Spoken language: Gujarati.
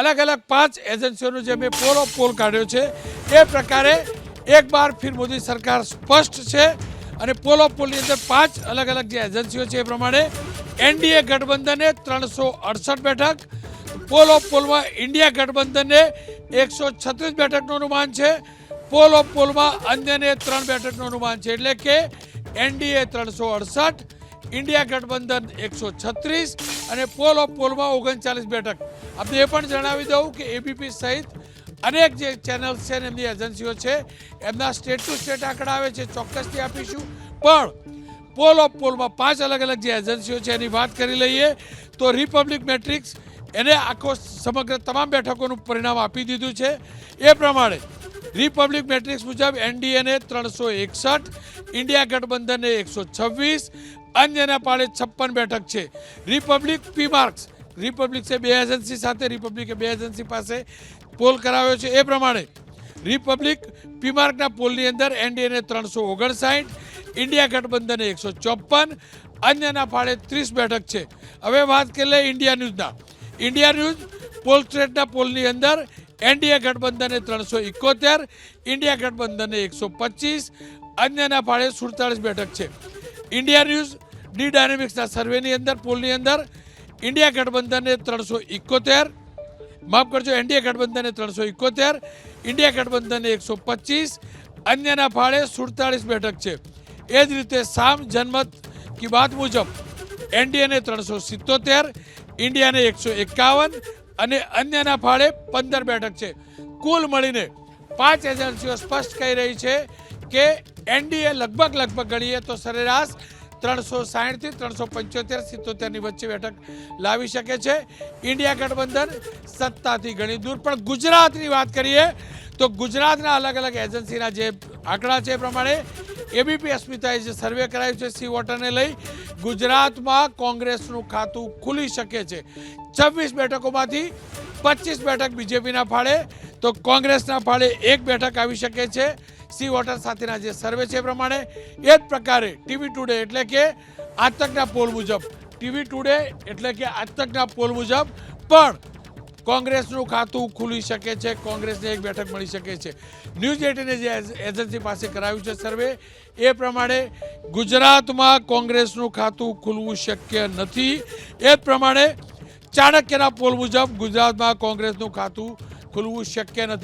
અલગ અલગ પાંચ એજન્સીઓનો જે મેં પોલ ઓફ પોલ કાઢ્યો છે, એ પ્રકારે એક બાર ફિર મોદી સરકાર સ્પષ્ટ છે અને પોલ ઓફ પોલની અંદર પાંચ અલગ અલગ જે એજન્સીઓ છે એ પ્રમાણે એનડીએ ગઠબંધને ત્રણસો અડસઠ બેઠક પોલ ઓફ પોલમાં ઇન્ડિયા ગઠબંધનને એકસો છત્રીસ બેઠકનું અનુમાન છે પોલ ઓફ પોલમાં અન્યને ત્રણ બેઠકનું અનુમાન છે. એટલે કે એનડીએ ત્રણસો અડસઠ ઇન્ડિયા ગઠબંધન એકસો છત્રીસ અને પોલ ઓફ પોલમાં ઓગણચાલીસ બેઠક. આપણે એ પણ જણાવી દઉં કે એબીપી સહિત અનેક જે ચેનલ્સ છે એમની એજન્સીઓ છે, એમના સ્ટેટ ટુ સ્ટેટ આંકડા આવે છે, ચોક્કસથી આપીશું. પણ પોલ ઓફ પોલમાં પાંચ અલગ અલગ જે એજન્સીઓ છે એની વાત કરી લઈએ, તો રિપબ્લિક મેટ્રિક્સ એને આખો સમગ્ર તમામ બેઠકોનું પરિણામ આપી દીધું છે. એ પ્રમાણે રિપબ્લિક મેટ્રિક્સ મુજબ એનડીએને ત્રણસો એકસઠ ઇન્ડિયા ગઠબંધનને એકસો છવ્વીસ અન્યના પાળે છપ્પન બેઠક છે. રિપબ્લિક પી માર્ક્સ રિપબ્લિક છે બે એજન્સી સાથે રિપબ્લિકે બે એજન્સી પાસે પોલ કરાવ્યો છે. એ પ્રમાણે રિપબ્લિક પી માર્કના પોલની અંદર એનડીએને ત્રણસો ઓગણસાઠ ઇન્ડિયા ગઠબંધને એકસો ચોપન અન્યના ફાળે ત્રીસ બેઠક છે. હવે વાત કરી લઈએ ઇન્ડિયા ન્યૂઝના ઇન્ડિયા ન્યૂઝ પોલ સ્ટ્રેટના પોલની અંદર એનડીએ ગઠબંધને ત્રણસો ઇકોતેર ઇન્ડિયા ગઠબંધને એકસો પચીસ અન્યના ફાળે સુડતાળીસ બેઠક છે. ઇન્ડિયા ન્યૂઝ ડી ડાયનેમિક્સના સર્વેની અંદર પોલની અંદર ઇન્ડિયા ગઠબંધને ત્રણસો ઇકોતેર, માફ કરજો એનડીએ ગઠબંધનને ત્રણસો ઇકોતેર ઇન્ડિયા ગઠબંધનને એકસો પચીસ, અન્યના ફાળે સુડતાળીસ બેઠક છે. એ જ રીતે સામ, જનમત કી બાત મુજબ એનડીએને ત્રણસો સિત્તોતેર ઇન્ડિયાને એકસો એકાવન, અને અન્યના ફાળે પંદર બેઠક છે. કુલ મળીને પાંચ એજન્સીઓ સ્પષ્ટ કહી રહી છે કે એનડીએ લગભગ લગભગ ગણીએ તો સરેરાશ ત્રણસો સાહીઠથી ત્રણસો પંચોતેર સિત્તોતેરની વચ્ચે બેઠક લાવી શકે છે. ઇન્ડિયા ગઠબંધન સત્તાથી ઘણી દૂર. પણ ગુજરાતની વાત કરીએ તો ગુજરાતના અલગ અલગ એજન્સીના જે આંકડા છે એ પ્રમાણે એબીપી અસ્મિતાએ જે સર્વે કરાયું છે સી વોટરને લઈ ગુજરાતમાં કોંગ્રેસનું ખાતું ખુલી શકે છે. છવ્વીસ બેઠકોમાંથી પચીસ બેઠક બીજેપીના ફાળે તો કોંગ્રેસના ફાળે એક બેઠક આવી શકે છે. સી વોટર સાથેના જે સર્વે છે પ્રમાણે એ જ પ્રકારે ટીવી ટુડે એટલે કે આજતકના પોલ મુજબ. ટીવી ટુડે એટલે કે આજતકના પોલ મુજબ પણ કોંગ્રેસનું ખાતું ખુલી શકે છે, કોંગ્રેસને એક બેઠક મળી શકે છે. ન્યૂઝ એટીને જે એજન્સી પાસે કરાવ્યું છે સર્વે, એ પ્રમાણે ગુજરાતમાં કોંગ્રેસનું ખાતું ખુલવું શક્ય નથી. એ જ પ્રમાણે ચાણક્યના પોલ મુજબ ગુજરાતમાં કોંગ્રેસનું ખાતું ખુલવું શક્ય નથી.